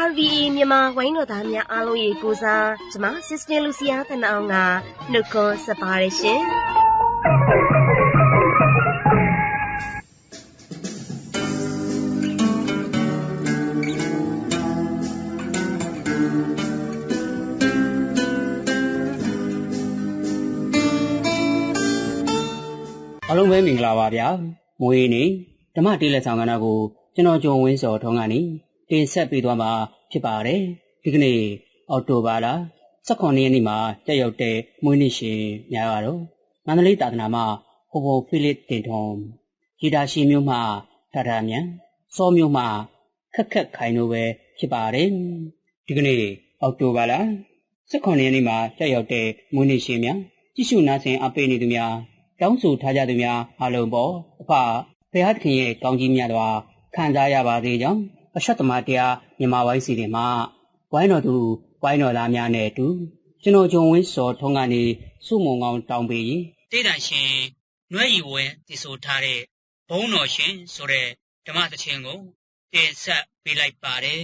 RVE မြန်မာဝိုင်းတော်သားများအားလုံးရေကိုစားကျမ Sister Lucia တနအောင်ကနှုတ်ခွန်းဆက်ပါတယ်ရှင်အားလုံးပဲမင်္ဂလာပါဗျာမွေးနေ့ဓမ္မတေးလက်ဆောင်ကဏ္ဍကိုကျွန်တော်ကျော်ဝင်းစော်ထုံးကနေ တင်ဆက်ပေးသွားမှာဖြစ်ပါတယ်ဒီကနေ့အောက်တိုဘာလ18ရက်နေ့မှာတက်ရောက်တဲ့မွေးနေ့ရှင်များကတော့မန္တလေးတာသနာမှာဟိုဘိုဖိလစ်တင်ထုံဂီတာရှိမျိုးမှထထမြန်စောမျိုးမှခက်ခက်ခိုင်တို့ပဲဖြစ်ပါတယ်ဒီကနေ့အောက်တိုဘာလ18ရက်နေ့မှာတက်ရောက်တဲ့မွေးနေ့ရှင်များကြည့်ရှုနားဆင်အပေးနေသူများတောင်းဆိုထားကြသူများအားလုံးပေါ်အဖဘုရားသခင်ရဲ့ကောင်းကြီးများစွာခံစားရပါသေးကြောင်း အဆက်သမားတရားမြန်မာဝိုင်းစီတွေမှာဝိုင်းတော်သူဝိုင်းတော်သားများနဲ့အတူကျွန်တော်ဂျုံဝင်းစော်ထုံးကနေစုမုံကောင်းတောင်းပေးရင်တေးတန်ရှင်နှွဲ့ရီဝဲတည်ဆိုထားတဲ့ဘုံတော်ရှင်ဆိုတဲ့ဓမ္မသချင်းကိုတင်ဆက်ပေးလိုက်ပါတယ်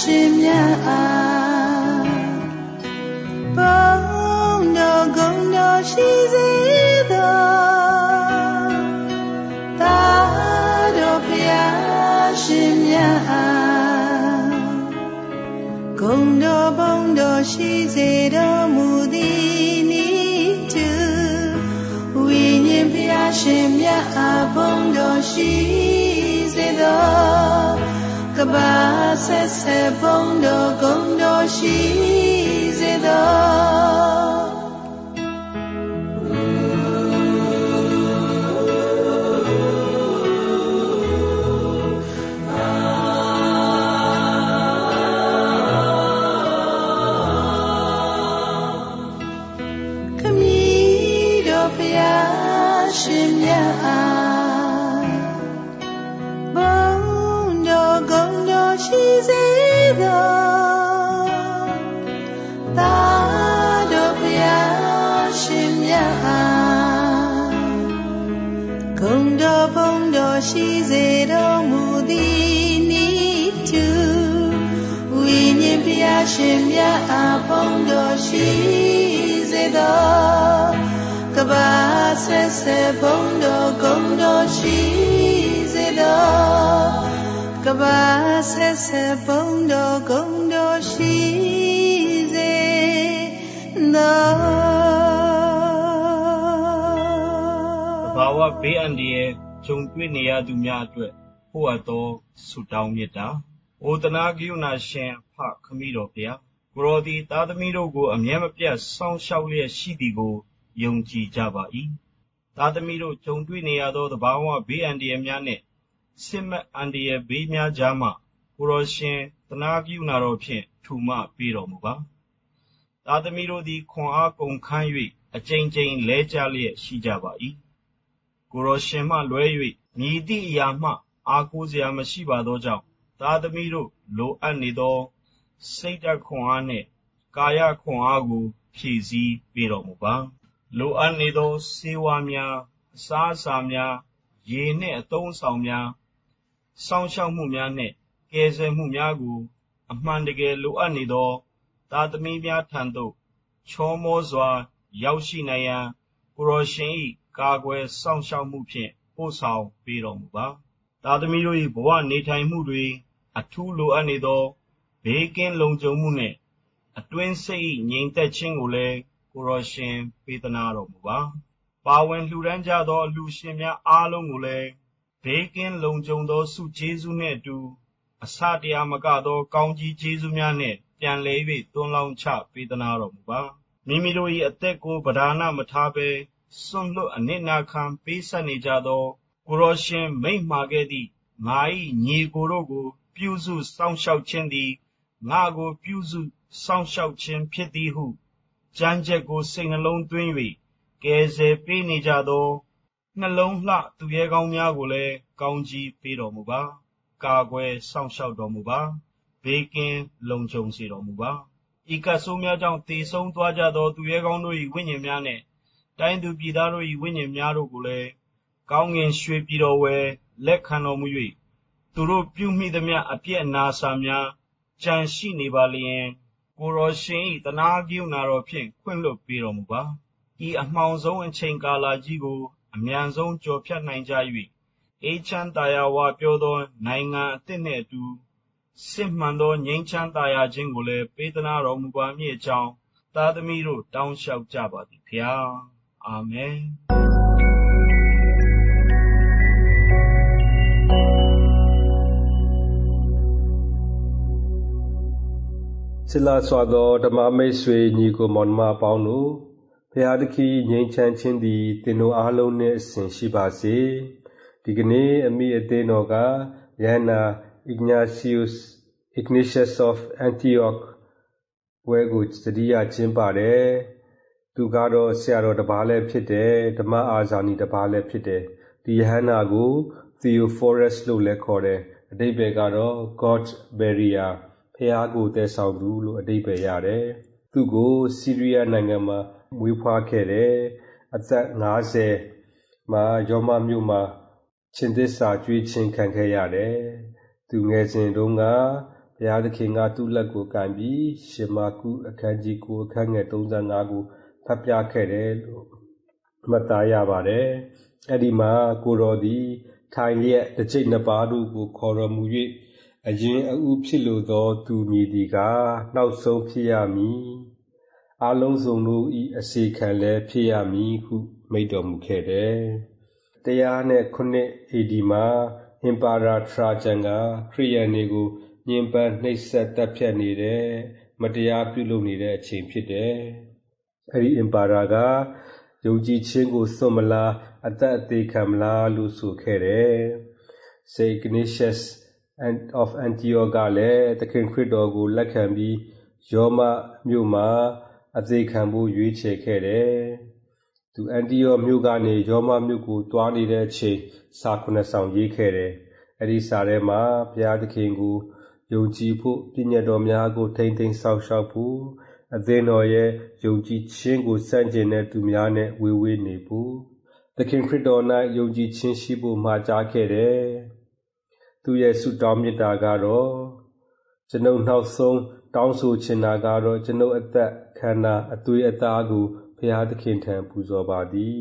ရှင်မြတ်အားဘုံတော်ဂုံတော်ရှိစေတော်သာတော်ဖယားရှင်မြတ်အားဂုံတော်ဘုံတော်ရှိစေတော်မူသည်နိတုဝိညာဉ်ဖျားရှင်မြတ်အားဘုံတော်ရှိစေတော် ကဘာဆက်ဆက်ဘုံတော်ဂုံတော်ရှိစေတော် ကဘာဆက်ဆက်ဘုံတော်ဂုံတော်ရှိစေတော်သဘာဝဘေးအန္တရာယ်ကြုံတွေ့နေရသူများအတွက်ဖို့အပ်သောဆုတောင်းမေတ္တာ။အိုတနာကရုဏာရှင်ဖခမည်းတော်ဘုရားကိုရောသည်သားသမီးတို့ကိုအမြဲမပြတ်စောင့်ရှောက်လျက်ရှိသည်ကိုယုံကြည်ကြပါ၏။သားသမီးတို့ကြုံတွေ့နေရသောသဘာဝဘေးအန္တရာယ်များနှင့် စစ်မက်အန္တရာယ်ဘေးများကြားမှကိုရောရှင်တနာကရုဏာတော်ဖြင့်ထူမပေးတော်မူပါ။သားသမီးတို့သည်ခွန်အားကုန်ခန်း၍အကြိမ်ကြိမ်လဲကြလျက်ရှိကြပါ၏။ကိုရောရှင်မှလွဲ၍မြည်သည့်အရာမှ အားကိုးစရာမရှိပါသောကြောင့်သားသမီးတို့လိုအပ်နေသောစိတ်ဓာတ်ခွန်အားနှင့်ကာယခွန်အားကို ဖြည့်ဆည်းပေးတော်မူပါလိုအပ်နေသောစေဝါများအစားအစာများရေနှင့်အသုံးအဆောင်များ စောင့်ရှောက်မှုများနှင့်ကယ်ဆယ်မှုများကို အမှန်တကယ်လိုအပ်နေသောသားသမီးများထံသို့ချောမောစွာ ရောက်ရှိနိုင်ရန်ကိုရောရှင်၏ကာကွယ်စောင့်ရှောက်မှုဖြင့်ပို့ဆောင်ပေးတော်မူပါသားသမီးတို့၏ဘဝနေထိုင်မှုတွင်အထူးလိုအပ်နေသောဘေးကင်းလုံခြုံမှုနှင့်အတွင်းစိတ်၏ငြိမ်သက်ခြင်းကိုလည်းကိုရောရှင်ပေးသနာတော်မူပါပါဝင်လှူဒန်းကြသောအလူရှင်များအားလုံးကိုလည်း ဘေးကင်းလုံခြုံသောစုကျေးဇူးနှင့်အတူအစတရားမကသော ကောင်းကြီးကျေးဇူးများနှင့် ပြန်လဲ၍သွန်းလောင်းချပေးသနာတော်မူပါ မိမိတို့၏အသက်ကိုဗဒါနမထားဘဲ စွန့်လွတ်အနစ်နာခံပေးဆက်နေကြသော ကိုရောရှင် မိန့်မှာခဲ့သည့် ငါ၏ညီကိုတို့ကို ပြုစုစောင့်ရှောက်ခြင်းသည် ငါကို ပြုစုစောင့်ရှောက်ခြင်းဖြစ်သည်ဟုကြမ်းကြက်ကို စိတ်နှလုံးသွင်း၍ကယ်ဆယ်ပေးနေကြသော နှလုံးလှသူရဲကောင်းများကိုလည်းကောင်းကြီးပေးတော်မူပါကာကွယ်စောင့်ရှောက်တော်မူပါဘေးကင်းလုံခြုံစေတော်မူပါဤကဆိုးများကြောင့်တည်ဆုံးသွားကြသောသူရဲကောင်းတို့၏ဝိညာဉ်များနှင့်တိုင်းသူပြည်သားတို့၏ဝိညာဉ်များတို့ကိုလည်းကောင်းငင်ရွှေပြည်တော်ဝယ်လက်ခံတော်မူ၍သူတို့ပြုမိသမျှအပြည့်အနာစာများကြံရှိနေပါလျင်ကိုရောရှင်၏တနာကိယနာတော်ဖြင့်ခွင့်လွှတ်ပေးတော်မူပါဤအမှောင်ဆုံးအချိန်ကာလကြီးကို အမြန်ဆုံးကျော်ဖြတ်နိုင်ကြ၍အေးချမ်းသာယာဝပြောသော နိုင်ငံအသစ်နှင့်အတူစစ်မှန်သောငြိမ်းချမ်းသာယာခြင်းကိုလည်းပေးသနာတော်မူပါမည်အကြောင်းသားသမီးတို့တောင်းလျှောက်ကြပါသည်ဖျားအာမင်ချစ်လာစွာသောဓမ္မမိတ်ဆွေညီကိုမောင်နှမအပေါင်းတို့ ဖရာသခင်ငြိမ်းချမ်းခြင်းသည်တင်တို့အားလုံးနှင့်အစဉ်ရှိပါစေဒီကနေ့အမိအသေးတော်ကယန္နာ Ignatius Ignatius of Antioch ဘွဲကိုသတိရခြင်းပါတယ်သူကတော့ဆရာတော်တစ်ပါးလည်းဖြစ်တယ်ဓမ္မအာဇာနည်တစ်ပါးလည်းဖြစ်တယ်ဒီယဟန္နာကို Theophorus လို့လည်းခေါ်တယ်အတိပ္ပယ်ကတော့ God barrier ဖះကိုတည်ဆောင်သူလို့အတိပ္ပယ်ရတယ်သူကိုစီးရီးယားနိုင်ငံမှာ မွေးဖွားခဲ့တယ်အသက်50မှာယောမမြို့မှာရှင်သစ္စာကျွေးခြင်းခံခဲ့ရတယ်သူငယ်စဉ်တုန်းကဘုရားသခင်ကသူ့လက်ကိုကန်ပြီးရှမာကုအခန်းကြီးကိုအခန်းငယ်35ကိုဖတ်ပြခဲ့တယ်လို့မှတ်သားရပါတယ်အဲ့ဒီမှာကိုတော်သည်ထိုင်လျက်တစ်ချိတ်နှစ်ပါးတို့ကိုခေါ်တော်မူ၍အရင်အဥဖြစ်လိုသော သူမည်ဒီကနောက်ဆုံးဖြစ်ရမည် အလုံးစုံတို့ဤအစီခံလည်းဖြစ်ရမည်ဟု မိန့်တော်မူခဲ့တယ်တရားနဲ့ခုနှစ် AD မှာအင်ပါရာထရာဂျန်ကခရိယန်တွေကိုညှဉ်းပန်းနှိပ်စက်တပ်ဖြတ်နေတဲ့မတရားပြုလုပ်နေတဲ့အချိန်ဖြစ်တယ်အဲဒီအင်ပါရာကယုံကြည်ခြင်းကိုစွန့်မလားအသက်အသေးခံမလားလို့ဆိုခဲ့တယ်။ Saint Ignatius of Antioch ကလည်းသခင်ခရစ်တော်ကိုလက်ခံပြီးယောမမြို့မှာ အသေးခံဖို့ရွေးချယ်ခဲ့တယ်။သူအန်တီယောမြို့ကနေယောမမြို့ကိုသွားနေတဲ့အချိန်စာခုနှစ်ဆောင်ရေးခဲ့တယ်။အဲဒီစာထဲမှာဘုရားသခင်ကိုယုံကြည်ဖို့ပြည့်ညတ်တော်များကိုထိမ့်သိမ်းဆောက်ရှောက်ဖို့အသင်းတော်ရဲ့ယုံကြည်ခြင်းကိုစန့်ကျင်တဲ့သူများနဲ့ဝေဝေးနေဖို့သခင်ခရစ်တော်၌ယုံကြည်ခြင်းရှိဖို့မှာကြားခဲ့တယ်။သူရဲ့ဆုတောင်းမေတ္တာကတော့ကျွန်ုပ်နောက်ဆုံး တောင်းဆိုချင်တာကတော့ကျွန်ုပ်အသက်ခန္ဓာအသွေးအသားကိုဘုရားသခင်ထံပူဇော်ပါသည်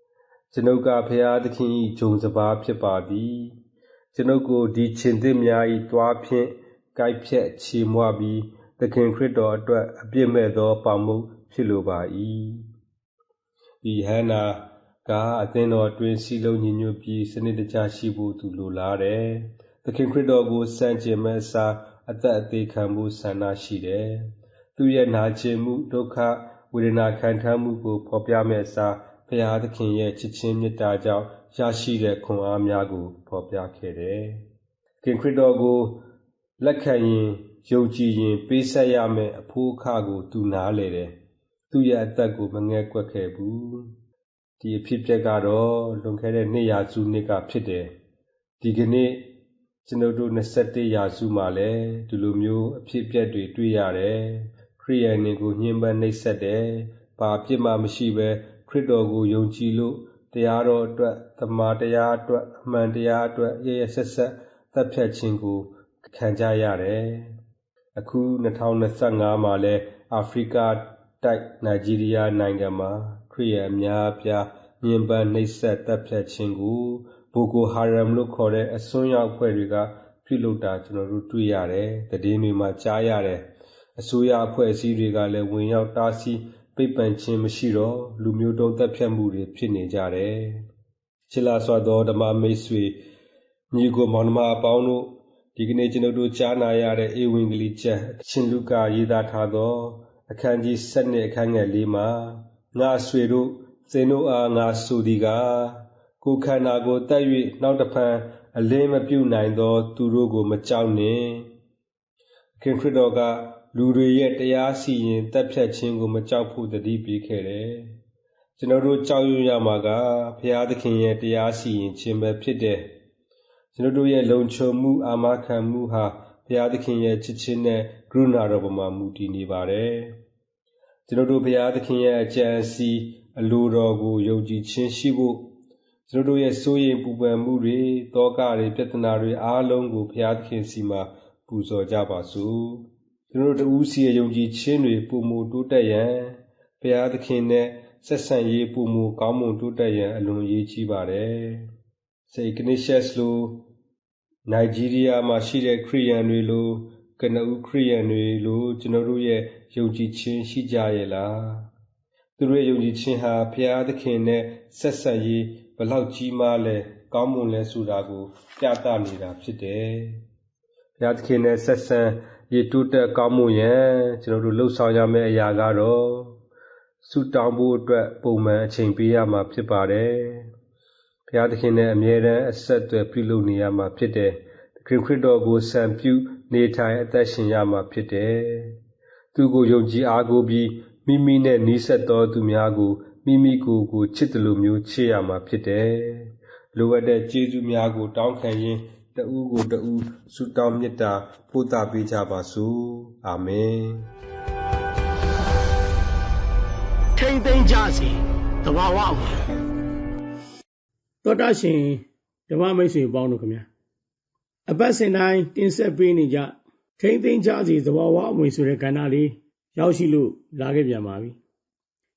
။ကျွန်ုပ်ကဘုရားသခင်၏ဂျုံစပါးဖြစ်ပါသည်။ကျွန်ုပ်ကိုဒီခြင်သစ်များ၏တွားဖြင့်ကိုက်ဖြက်ချီမွပြီးသခင်ခရစ်တော်အတွက်အပြစ်မဲ့သောပေါမုတ်ဖြစ်လိုပါ၏ဤဟန္နာကအသင်းတော်အတွင်းစီလုံးညီညွတ်ပြီးစနစ်တကျရှိဖို့သူလိုလားတယ်သခင်ခရစ်တော်ကိုစံကျင်မဲ့စာ အသက်အသေးခံမှုဆန္ဒရှိတယ်သူရဲ့နာကျင်မှုဒုက္ခဝေဒနာခံထားမှုကိုဖော်ပြမဲ့စာဘုရားသခင်ရဲ့ချစ်ချင်းမေတ္တာကြောင့်ရရှိတဲ့ခွန်အားများကိုဖော်ပြခဲ့တယ်။ခင်ခရစ်တော်ကိုလက်ခံရင်ယုံကြည်ရင်ပေးဆက်ရမယ့်အဖိုးအခကိုသူနားလေတယ်။သူ့ရဲ့အသက်ကိုမငဲ့ကွက်ခဲ့ဘူး။ဒီအဖြစ်ပြက်ကတော့လွန်ခဲ့တဲ့နှစ်ရာစုနှစ်ကဖြစ်တယ်။ဒီကနေ့ ကျွန်ုပ်တို့21ရာစုမှာလည်းဒီလိုမျိုးအဖြစ်ပြက်တွေတွေ့ရတယ်။ခရရိယန်တွေကိုညှဉ်းပန်းနှိပ်စက်တယ်။ဘာအပြစ်မှမရှိဘဲခရစ်တော်ကိုယုံကြည်လို့တရားတော်အတွက်၊သမ္မာတရားအတွက်၊အမှန်တရားအတွက်ရက်ရက်စက်စက်သတ်ဖြတ်ခြင်းကိုခံကြရတယ်။အခု၂၀၂၅မှာလည်းအာဖရိကတိုက်နိုင်ဂျီးရီးယားနိုင်ငံမှာခရစ်ယာန်အများအပြားညှဉ်းပန်းနှိပ်စက်သတ်ဖြတ်ခြင်းကို ဘိုကိုဟာရမ်လို့ခေါ်တဲ့အစွန်းရောက်အဖွဲ့တွေကပြုလုပ်တာကျနော်တို့တွေ့ရတယ်။သတင်းတွေမှာကြားရတယ်။အစိုးရအဖွဲ့အစည်းတွေကလည်းဝင်ရောက်တားဆီးပိတ်ပင်ခြင်းမရှိတော့လူမျိုးတုံးသတ်ဖြတ်မှုတွေဖြစ်နေကြတယ်။ချစ်လှစွာသောဓမ္မမိတ်ဆွေ၊ညီအစ်ကိုမောင်နှမအပေါင်းတို့ဒီကနေ့ကျွန်ုပ်တို့ကြားနာရတဲ့ဧဝံဂေလိကျမ်းအရှင်လုကာရေးသားထားသော အခန်းကြီး၁၂အခန်းငယ်၄မှာငါ့အဆွေတို့၊သင်တို့အားငါဆိုသည်ကား၊ ကိုယ်ခန္ဓာကိုသတ်၍နောက်တဖန်အလျှင်းမပြုနိုင်သော သူတို့ကိုမကြောက်နှင့်။သခင်ခရစ်တော်ကလူတွေရဲ့တရားစီရင်သတ်ဖြတ်ခြင်းကိုမကြောက်ဖို့သတိပေးခဲ့တယ်။ကျွန်တော်တို့ကြောက်ရွံ့ရမှာကဘုရားသခင်ရဲ့တရားစီရင်ခြင်းပဲဖြစ်တယ်။ကျွန်တော်တို့ရဲ့လုံခြုံမှု၊အာမခံမှုဟာဘုရားသခင်ရဲ့ချစ်ခြင်းနဲ့ကရုဏာတော်ပေါ်မှာမူတည်နေပါတယ်။ကျွန်တော်တို့ဘုရားသခင်ရဲ့အကြံအစည်၊အလိုတော်ကိုယုံကြည်ခြင်းရှိဖို့၊ ကျွန်တော်တို့ရဲ့စိုးရိမ်ပူပန်မှုတွေ၊သောကတွေ၊ပြဿနာတွေအားလုံးကိုဘုရားသခင်ဆီမှာပူဇော်ကြပါစို့။ကျွန်တော်တို့တဦးစီရဲ့ယုံကြည်ခြင်းတွေပိုမိုတိုးတက်ရန်၊ဘုရားသခင်နဲ့ဆက်ဆံရေးပိုမိုကောင်းမွန်တိုးတက်ရန်အလွန်အရေးကြီးပါတယ်။စိတ် Ignatius လိုနိုင်ဂျီးရီးယားမှာရှိတဲ့ခရစ်ယာန်တွေလိုကနဦးခရစ်ယာန်တွေလိုကျွန်တော်တို့ရဲ့ယုံကြည်ခြင်းရှိကြရဲ့လား။သူတို့ရဲ့ယုံကြည်ခြင်းဟာဘုရားသခင်နဲ့ဆက်ဆံရေး ဘယ်လောက်ကြီးမားလဲ၊ကောင်းမွန်လဲဆိုတာကိုပြသနေတာဖြစ်တယ်။ဘုရားသခင်နဲ့ဆက်ဆံရေးတိုးတက်ကောင်းမွန်ရန်ကျွန်တော်တို့လုပ်ဆောင်ရမယ့်အရာကတော့ဆုတောင်းဖို့အတွက်ပုံမှန်အချိန်ပေးရမှာဖြစ်ပါတယ်။ဘုရားသခင်နဲ့အမြဲတမ်းအဆက်အသွယ်ပြုလုပ်နေရမှာဖြစ်တယ်။သခင်ခရစ်တော်ကိုစံပြုနေထိုင်အသက်ရှင်ရမှာဖြစ်တယ်။သူ့ကိုယုံကြည်အားကိုးပြီးမိမိနဲ့နီးစပ်သောသူများကို မိမိကိုယ်ကိုချစ်သလိုမျိုးချစ်ရမှာဖြစ်တယ်။လိုအပ်တဲ့ကျေးဇူးများကို တောင်းခံရင်းတဦးကိုတဦးဆုတောင်းမေတ္တာပို့သပေးကြပါစို့။အာမင်။ထိမ့်သိမ့်ကြစီတဘာဝမှာသောတာရှင်ဓမ္မမိတ်ဆွေပေါင်းတို့ခင်ဗျာအပတ်စဉ်တိုင်းတင်ဆက်ပေးနေကြထိမ့်သိမ့်ကြစီသဘာဝအမွေဆိုတဲ့ကဏ္ဍလေးရောက်ရှိလို့လာခဲ့ပြန်ပါပြီ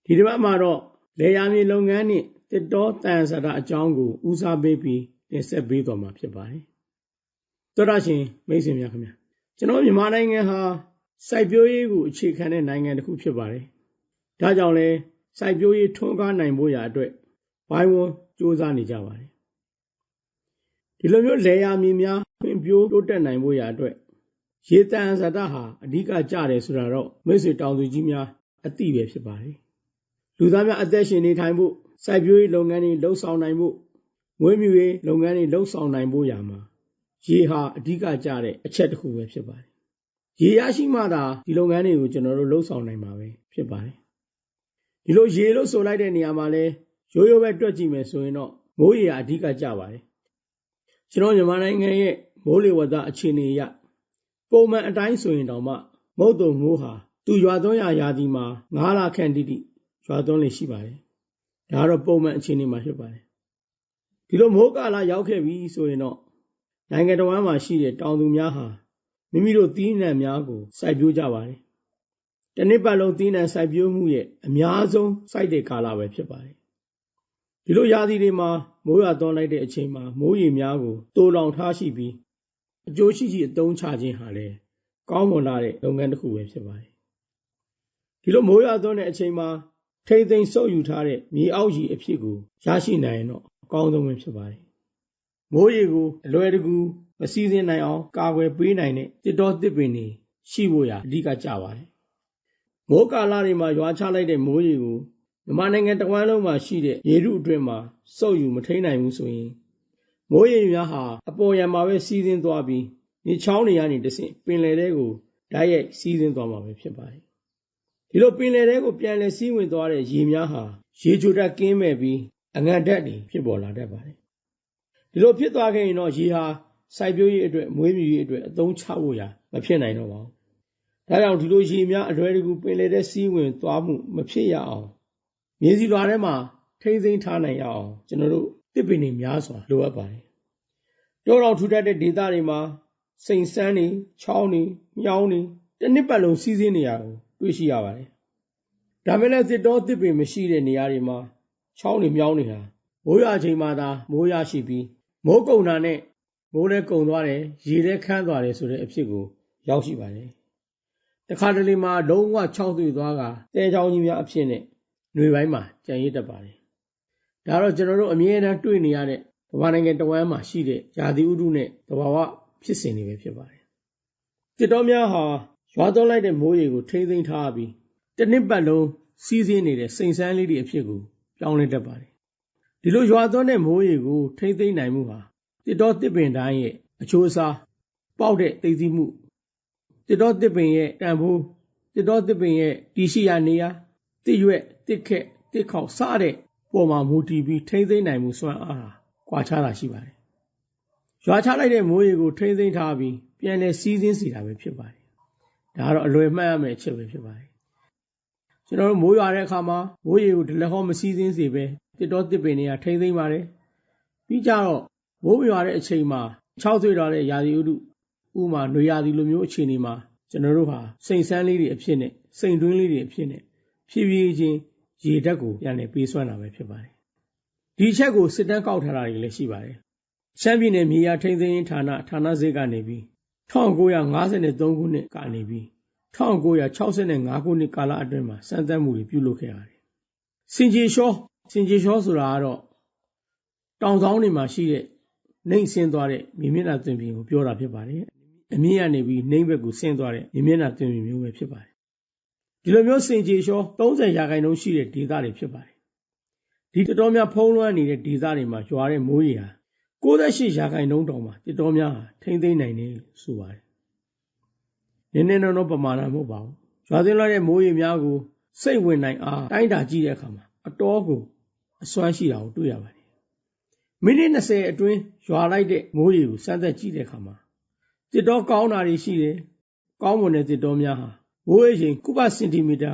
ဒီတစ်ပတ်မှာတော့ လေယာမြေလုပ်ငန်းနဲ့တစ်တော်တန်ဆရာအကြောင်းကိုဦးစားပေးပြီးတင်ဆက်ပေးသွားမှာဖြစ်ပါတယ်သောတာရှင်မိတ်ဆွေများခင်ဗျာကျွန်တော်မြန်မာနိုင်ငံဟာစိုက်ပျိုးရေးကိုအခြေခံတဲ့နိုင်ငံတစ်ခုဖြစ်ပါတယ်ဒါကြောင့်လဲစိုက်ပျိုးရေးထွန်းကားနိုင်ဖို့ရာအတွက်ဝိုင်းဝန်းစ조사နေကြပါတယ်ဒီလိုမျိုးလေယာမြေများဖွံ့ဖြိုးတိုးတက်နိုင်ဖို့ရာအတွက်ရေတန်ဇာတဟာအဓိကကြတယ်ဆိုတာတော့မိတ်ဆွေတောင်သူကြီးများအသိပဲဖြစ်ပါတယ် လူသားများအသက်ရှင်နေထိုင်ဖို့စိုက်ပျိုးရေးလုပ်ငန်းတွေလှုပ်ဆောင်နိုင်ဖို့မွေးမြူရေးလုပ်ငန်းတွေလှုပ်ဆောင်နိုင်ဖို့ရာမှာရေဟာအဓိကကြတဲ့အချက်တစ်ခုပဲဖြစ်ပါတယ်ရေရရှိမှသာဒီလုပ်ငန်းတွေကိုကျွန်တော်တို့လှုပ်ဆောင်နိုင်မှာပဲဖြစ်ပါတယ်ဒီလိုရေလို့ဆိုလိုက်တဲ့နေရာမှာလဲရိုးရိုးပဲတွက်ကြည့်မယ်ဆိုရင်တော့မိုးရေအဓိကကြပါတယ်ကျွန်တော်မြန်မာနိုင်ငံရဲ့မိုးလေဝသအခြေအနေအရပုံမှန်အတိုင်းဆိုရင်တောင်မှမုတ်တုံမိုးဟာသူရွာသွန်းရာရာသီမှာ9လခန့်တိတိ ရွာသွန်းလေရှိပါတယ်ဒါကတော့ပုံမှန်အခြေအနေမှာဖြစ်ပါတယ်ဒီလိုမိုးကာလရောက်ခဲ့ပြီဆိုရင်တော့နိုင်ငံတော်မှာရှိတဲ့တောင်သူများဟာမိမိတို့သီးနှံများကိုစိုက်ပျိုးကြပါတယ်တနစ်ပတ်လုံးသီးနှံစိုက်ပျိုးမှုရဲ့အများဆုံးစိုက်တဲ့ကာလပဲဖြစ်ပါတယ်ဒီလိုရာသီတွေမှာမိုးရွာသွန်းလိုက်တဲ့အချိန်မှာမိုးရေများကိုတိုးလောင်ထားရှိပြီးအကျိုးရှိရှိအသုံးချခြင်းဟာလည်းကောင်းမွန်လာတဲ့လုပ်ငန်းတစ်ခုပဲဖြစ်ပါတယ်ဒီလိုမိုးရွာသွန်းတဲ့အချိန်မှာ ထိမ့်သိမ်းစုပ်ယူထားတဲ့မြေအောက်ရေအဖြစ်ကိုရရှိနိုင်ရင်တော့အကောင်းဆုံးပဲဖြစ်ပါတယ်မိုးရေကိုအလွယ်တကူမစည်းစင်းနိုင်အောင်ကာကွယ်ပေးနိုင်တဲ့တစ်တော်တစ်ပင်တွေရှိဖို့ရာအဓိကကြပါတယ်မိုးကာလတွေမှာရွာချလိုက်တဲ့မိုးရေကိုမြန်မာနိုင်ငံတဝန်းလုံးမှာရှိတဲ့ရေထုအတွင်းမှာစုပ်ယူမထိန်နိုင်ဘူးဆိုရင်မိုးရေများဟာအပေါ်ယံမှာပဲစီးဆင်းသွားပြီးမြေချောင်းတွေကနေတဆင့်ပင်လယ်ထဲကိုဓာတ်ရိုက်စီးဆင်းသွားမှာပဲဖြစ်ပါတယ် ဒီလိုပင်လယ်ထဲကိုပြန်လည်စီးဝင်သွားတဲ့ရေများဟာရေချိုဓာတ်ကင်းမဲ့ပြီးအငန်ဓာတ်တွေဖြစ်ပေါ်လာတတ်ပါတယ်ဒီလိုဖြစ်သွားခဲ့ရင်တော့ရေဟာစိုက်ပျိုးရေးအတွက်မွေးမြူရေးအတွက်အသုံးချဖို့ရာမဖြစ်နိုင်တော့ပါဘူးဒါကြောင့်ဒီလိုရေများအလွယ်တကူပင်လေတဲ့စီးဝင်သွားမှုမဖြစ်ရအောင်မြေစီလွာထဲမှာထိမ့်သိမ်းထားနိုင်ရအောင်ကျွန်တော်တို့တစ်ပင်တွေများစွာလိုအပ်ပါတယ်တောတော်ထူထပ်တဲ့ဒေသတွေမှာစိန်စန်းတွေချောင်းတွေမြောင်းတွေတစ်နှစ်ပတ်လုံးစီးစင်းနေရကို တွေ့ရှိရပါတယ်ဒါမဲ့လည်းစစ်တော်တစ်ပင်မရှိတဲ့နေရာတွေမှာချောင်းတွေမြောင်းတွေဟာမိုးရွာချိန်မှသာမိုးရရှိပြီးမိုးကုံတာနဲ့မိုးလည်းကုံသွားတယ်ရေလည်းခမ်းသွားတယ်ဆိုတဲ့အဖြစ်ကိုရောက်ရှိပါတယ်တခါတလေမှာလုံးဝခြောက်သွေ့သွားကတဲချောင်းကြီးများအဖြစ်နဲ့ຫນွေပိုင်းမှာကြံရစ်တတ်ပါတယ်ဒါတော့ကျွန်တော်တို့အမြဲတမ်းတွေ့နေရတဲ့ဗမာနိုင်ငံတဝမ်းမှာရှိတဲ့ယာတိဥတုနဲ့သဘာဝဖြစ်စဉ်တွေပဲဖြစ်ပါတယ်တစ်တော်များဟာ ရွာသွန်းလိုက်တဲ့မိုးရေကိုထိမ့်သိမ်းထားပြီးတစ်နှစ်ပတ်လုံးစီးစင်းနေတဲ့စိန်ဆန်းလေးတွေအဖြစ်ကိုပြောင်းလဲတတ်ပါတယ်ဒီလိုရွာသွန်းတဲ့မိုးရေကိုထိမ့်သိမ်းနိုင်မှုဟာတစ်တော်တစ်ပင်တိုင်းရဲ့အချိုးအစားပေါက်တဲ့သိသိမှုတစ်တော်တစ်ပင်ရဲ့တန်ဖိုးတစ်တော်တစ်ပင်ရဲ့တီရှိရာနေရာတစ်ရွက်တစ်ခက်တစ်ခေါက်စတဲ့ပေါ်မှာမူတည်ပြီးထိမ့်သိမ်းနိုင်မှုစွမ်းအားဟာကွာခြားတာရှိပါတယ်ရွာချလိုက်တဲ့မိုးရေကိုထိမ့်သိမ်းထားပြီးပြန်လည်စီးစင်းစီတာပဲဖြစ်ပါတယ် ဒါကတော့အလွယ်မှတ်ရမယ့်အချက်ပဲဖြစ်ပါတယ်ကျွန်တော်တို့မိုးရွာတဲ့အခါမှာမိုးရေကိုဒလက်ဟောမစီးစင်းစေပဲတစ်တော်တစ်ပင်တွေကထိမ့်သိမ်းပါတယ်ပြီးကြတော့မိုးရွာတဲ့အချိန်မှာ6သွေးတော်တဲ့ရာသီဥတုဥမာနွေရာသီလိုမျိုးအခြေအနေမှာကျွန်တော်တို့ဟာစိန်ဆန်းလေးတွေအဖြစ်နဲ့စိန်တွင်းလေးတွေအဖြစ်နဲ့ဖြည်းဖြည်းချင်းရေဓာတ်ကိုပြန်လည်ပေးစွမ်းတာပဲဖြစ်ပါတယ်ဒီချက်ကိုစစ်တမ်းကောက်ထားတာတွေလည်းရှိပါတယ်ရှမ်းပြည်နယ်မြေယာထိန်းသိမ်းရေးဌာနဌာနစိတ်ကနေပြီး 1953ခုနှစ်ကနေပြီး1965ခုနှစ်ကာလအတွင်းမှာစမ်းသပ်မှုတွေပြုလုပ်ခဲ့ရတယ်စင်ကြေရှောစင်ကြေရှောဆိုတာကတော့တောင်ဆောင်တွေမှာရှိတဲ့နှိမ့်ဆင်းသွားတဲ့မြေမျက်နှာသွင်ပြင်ကိုပြောတာဖြစ်ပါတယ်အမြင့်ကနေပြီးနှိမ့်ဘက်ကိုဆင်းသွားတဲ့မြေမျက်နှာသွင်ပြင်မျိုးပဲဖြစ်ပါတယ်ဒီလိုမျိုးစင်ကြေရှော30ရာခိုင်နှုန်းရှိတဲ့ဒေသတွေဖြစ်ပါတယ်ဒီတတော်များဖုံးလွှမ်းနေတဲ့ဒေသတွေမှာရွာတဲ့မိုးရေဟာ 68ရာခိုင်နှုန်းတောင်မှတတော်များဟာထိမ့်သိမ့်နိုင်တယ်လို့ဆိုပါတယ်နည်းနည်းတော့ပမာဏမဟုတ်ပါဘူးရွာသွင်းလိုက်တဲ့မိုးရေများကိုစိတ်ဝင်နိုင်အားတိုင်းတာကြည့်တဲ့အခါမှာအတော်ကိုအစွမ်းရှိတာကိုတွေ့ရပါတယ်မိနစ်20အတွင်းရွာလိုက်တဲ့မိုးရေကိုစမ်းသပ်ကြည့်တဲ့အခါမှာတစ်တော်ကောင်းတာတွေရှိတယ်ကောင်းမွန်တဲ့တစ်တော်များဟာမိုးရေချိန်ကုပစင်တီမီတာ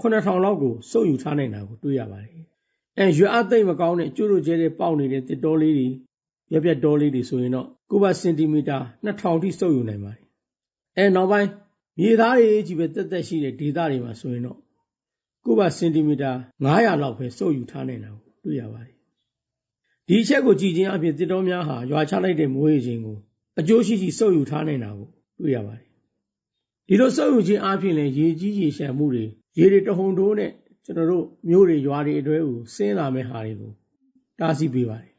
9000လောက်ကိုစုပ်ယူထားနိုင်တာကိုတွေ့ရပါတယ်အဲရွာအသိမ့်မကောင်းတဲ့ကျိုးတို့ကျဲတဲ့ပေါက်နေတဲ့တစ်တော်လေးတွေ ရပြတ်တော်လေးတွေဆိုရင်တော့ကုပစင်တီမီတာ2000ထိစုပ်ယူနိုင်ပါတယ်အဲနောက်ပိုင်းမြေသားတွေကြီးပဲတက်တက်ရှိတဲ့ဒေသတွေမှာဆိုရင်တော့ကုပစင်တီမီတာ900လောက်ပဲစုပ်ယူထားနိုင်တာကိုတွေ့ရပါတယ်ဒီအချက်ကိုကြည့်ခြင်းအပြင်တစ်တော်များဟာရွာချလိုက်တဲ့မိုးရေချိန်ကိုအကျိုးရှိရှိစုပ်ယူထားနိုင်တာကိုတွေ့ရပါတယ်ဒီလိုစုပ်ယူခြင်းအပြင်လည်းရေကြီးရေရှမ်းမှုတွေရေတွေတဟုန်တိုးနဲ့ကျွန်တော်တို့မျိုးတွေရွာတွေအတွဲကိုဆင်းလာမဲ့ဟာတွေကိုတားဆီးပေးပါတယ်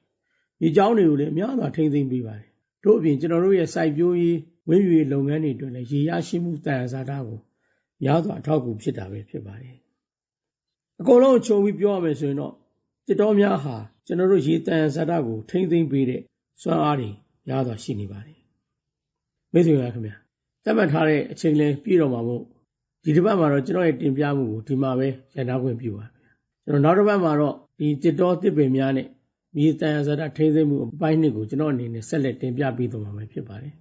မြေကြောင်းတွေကိုလည်းအများစွာထိမ့်သိမ်းပေးပါတယ်တို့အပြင်ကျွန်တော်တို့ရဲ့စိုက်ပျိုးရေးဝင်းမြူရေးလုပ်ငန်းတွေအတွက်လည်းရေရရှိမှုတန်ဆာတာကိုများစွာအထောက်အကူဖြစ်တာပဲဖြစ်ပါတယ်အကုန်လုံးခြုံပြီးပြောရမယ်ဆိုရင်တော့တစ်တော်များဟာကျွန်တော်တို့ရေတန်ဇာတာကိုထိမ့်သိမ့်ပေးတဲ့စွမ်းအားတွေများစွာရှိနေပါတယ်မိတ်ဆွေများခင်ဗျာသတ်မှတ်ထားတဲ့အချိန်လဲပြည့်တော့မှာမို့ဒီတစ်ပတ်မှာတော့ကျွန်တော်ရဲ့တင်ပြမှုကိုဒီမှာပဲရန်ထားခွင့်ပြုပါဗျာကျွန်တော်နောက်တစ်ပတ်မှာတော့ဒီတစ်တော်တစ်ပင်များနဲ့ မြေတန်ဇာတာထိမ့်သိမ့်မှုအပိုင်းနှစ်ကိုကျွန်တော်အနေနဲ့ဆက်လက်တင်ပြပေးသွားမှာဖြစ်ပါတယ်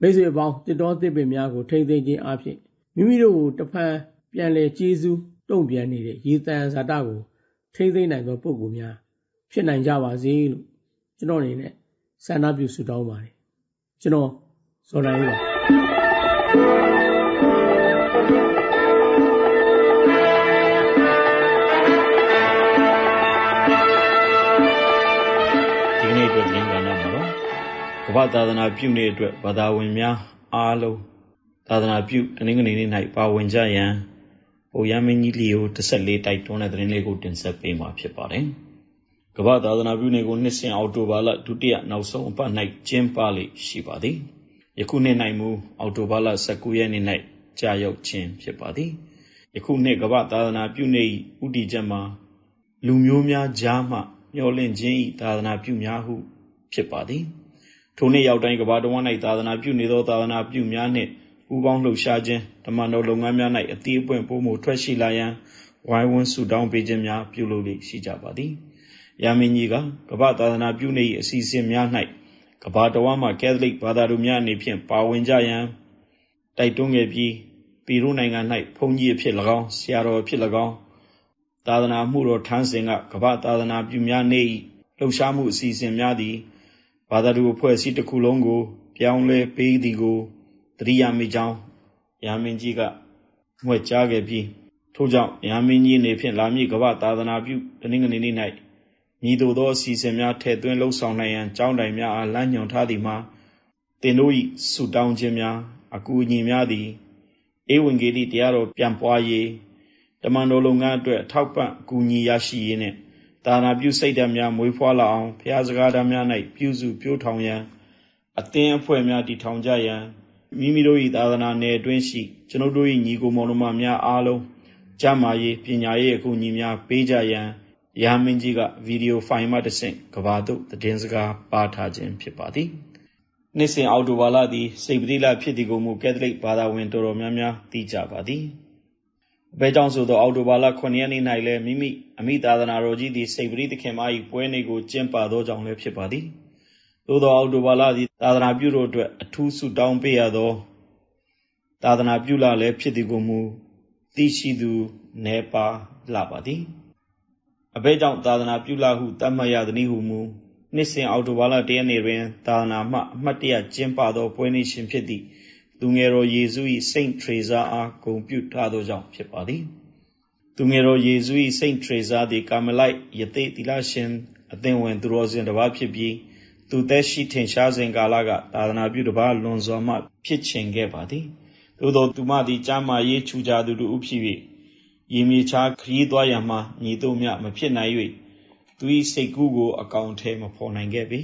မိတ်ဆွေအပေါင်းတစ်တော်တစ်ပင်များကိုထိမ့်သိမ့်ခြင်းအပြင်မိမိတို့ကိုတစ်ဖန်ပြန်လဲကျေးဇူးတုံ့ပြန်နေတဲ့ရေတန်ဇာတာကိုထိမ့်သိမ့်နိုင်သောပုဂ္ဂိုလ်များဖြစ်နိုင်ကြပါစေလို့ကျွန်တော်အနေနဲ့ဆန္ဒပြုဆုတောင်းပါတယ်ကျွန်တော်ဇော်နိုင်ပါ ကမ္ဘာသာသနာပြုနေအတွက်ဘာသာဝင်များအားလုံးသာသနာပြုအနည်းငယ်နေ့၌ပါဝင်ကြရန်ပုရမင်းကြီးလီယို14တိုက်တွန်းတဲ့သတင်းလေးကိုတင်ဆက်ပေးမှာဖြစ်ပါတယ်။ကမ္ဘာသာသနာပြုနေကိုနှစ်စဉ်အောက်တိုဘာလဒုတိယနောက်ဆုံးအပတ်၌ကျင်းပလေရှိပါသည်။ယခုနှစ်၌မူအောက်တိုဘာလ19ရက်နေ့၌ကြာရောက်ခြင်းဖြစ်ပါသည်။ယခုနှစ်ကမ္ဘာသာသနာပြုနေ၏ဥတီချက်မှာလူမျိုးများကြားမှမျောလင့်ခြင်း၏သာသနာပြုများဟုဖြစ်ပါသည်။ ထိုနှစ်ရောက်တိုင်းကမ္ဘာတော်၌သာသနာပြုနေသော သာသနာပြုများနှင့် ပူးပေါင်းလှုပ်ရှားခြင်းဓမ္မတော်လုပ်ငန်းများ၌အသီးအပွင့်ပို့မှုထွက်ရှိလာရန်ဝိုင်းဝန်းဆုတောင်းပေးခြင်းများပြုလုပ်လေရှိကြပါသည်။ယာမင်းကြီးကကမ္ဘာသာသနာပြုနေ၏အစီအစဉ်များ၌ကမ္ဘာတော်မှာကက်သလစ်ဘာသာတို့များအနေဖြင့်ပါဝင်ကြရန်ဓတိုက်တွန်းခဲ့ပြီးပီရူးနိုင်ငံ၌ဘုန်းကြီးအဖြစ်၎င်းဆရာတော်အဖြစ်၎င်းသာသနာမှုတော်ထမ်းစဉ်ကကမ္ဘာသာသနာပြုများနေ၏လှုပ်ရှားမှုအစီအစဉ်များသည် ဘာသာတူအဖွဲ့အစည်းတစ်ခုလုံးကို ပြောင်းလဲပေးသည်ကိုတတိယမိကြောင်းရာမင်းကြီးကမွဲ့ကြားခဲ့ပြီးထို့ကြောင့်ရာမင်းကြီးအနေဖြင့်လာမည့်ကမ္ဘာသာသနာပြုတနင်္ဂနွေနေ့၌ညီတို့သောအစီအစဉ်များထည့်သွင်းလှုပ်ဆောင်နိုင်ရန်ကြောင်းတိုင်များအားလမ်းညွှန်ထားသည်မှာသင်တို့၏ဆုတောင်းခြင်းများအကူအညီများသည်ဧဝံဂေလိတရားတော်ပြန်ပွားရေးတမန်တော်လုပ်ငန်းအတွက်ထောက်ပံ့အကူအညီရရှိရေးနှင့် သာနာပြုစိတ်ဓာတ်များမွေးဖွားလာအောင်ဖျားစကားဓာတ်များ၌ပြုစုပြိုးထောင်ရန်အသင်းအဖွဲ့များတည်ထောင်ကြရန်မိမိတို့၏သာသနာနယ်အတွင်းရှိကျွန်ုပ်တို့၏ညီကိုမောင်နှမများအားလုံးကျမ်းမာရေးပညာရေးအကူအညီများပေးကြရန်ရာမင်းကြီးကဗီဒီယိုဖိုင်မှတဆင့်ကဘာတို့သတင်းစကားပါထားခြင်းဖြစ်ပါသည်နှစ်စဉ်အောက်တိုဘာလသည်စိတ်ပတိလဖြစ်သည်ကိုမူကက်သလစ်ဘာသာဝင်တော်တော်များများသိကြပါသည် အဘဲကြောင့်ဆိုသော အောက်တိုဘာလ9ရက်နေ့၌လည်း မိမိအမိသာသနာတော်ကြီးသည် စိတ်ပတိသခင်မ၏ပွဲနေ့ကို ကျင်းပသောကြောင့်လည်း ဖြစ်ပါသည် သို့သော အောက်တိုဘာလသည် သာသနာပြုတို့အတွက် အထူးဆုတောင်းပေးရသော သာသနာပြုလလည်း ဖြစ်သည်ကိုမူ သိရှိသူနေပါလာပါသည် အဘဲကြောင့် သာသနာပြုလဟု သတ်မှတ်ရသည်ဟုမူ နှစ်စဉ် အောက်တိုဘာလတရက်နေ့တွင် သာသနာမှ အမှတ်တရ ကျင်းပသော ပွဲနေ့ရှင်ဖြစ်သည့် သူငယ်တော်ယေရှု၏စိန့်ထရေဇာအားဂုဏ်ပြုထားသောကြောင့်ဖြစ်ပါသည်သူငယ်တော်ယေရှု၏စိန့်ထရေဇာသည်ကာမလိုက်ယသိတိလရှင်အသင်ဝင်သူတော်စင်တစ်ပါးဖြစ်ပြီးသူသက်ရှိထင်ရှားစဉ်ကာလကသာသနာပြုတစ်ပါးလွန်စွာမှဖြစ်ချင်ခဲ့ပါသည်သို့သောသူမသည်ကျမ်းမာရေးချူကြသူတို့ဖြစ်၍ရေမြေချားခရီးသွားရမှညီတို့မြမဖြစ်နိုင်၍သူ၏စိတ်ကူးကိုအကောင်ထဲမဖော်နိုင်ခဲ့ပေ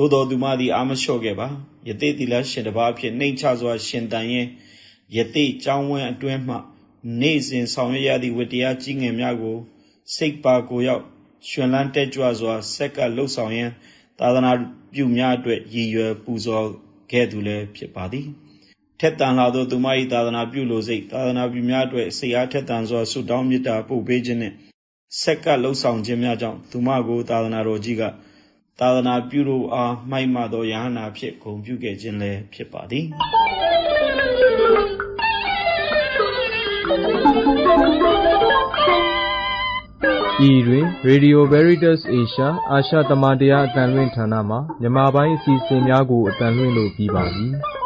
သို့တော်သူမသည်အာမလျှော့ခဲ့ပါယသိတိလရှင်တစ်ပါးဖြစ်နှိမ်ချစွာ ရှင်တန်ရင်ယသိကြောင်းဝင်းအတွင်းမှနေ့စဉ်ဆောင်ရွက်ရသည့်ဝတ္တရားကြီးငယ်များကို စိတ်ပါကိုရောက်ရှင်လန်းတက်ကြွစွာဆက်ကလှုပ်ဆောင်ရန်သာသနာပြုများအတွက်ရည်ရွယ်ပူဇော်ခဲ့သူလည်းဖြစ်ပါသည်ထက်တန်လာသောသူမ၏သာသနာပြုလိုစိတ်သာသနာပြုများအတွက်စိတ်အားထက်တန်စွာဆုတောင်းမေတ္တာပို့ပေးခြင်းနှင့်ဆက်ကလှုပ်ဆောင်ခြင်းများကြောင့်သူမကိုသာသနာတော်ကြီးက သာသနာပြုလို့အားမှိုက်မှသောယဟနာဖြစ်ဂုံပြုခဲ့ခြင်းလည်းဖြစ်ပါသည်ဤတွင် Radio Veritas Asia အာရှသမတရားအတန်လွင့်ဌာနမှမြန်မာပိုင်းအစီအစဉ်များကိုအတန်လွင့်လို့ပြီးပါပြီ။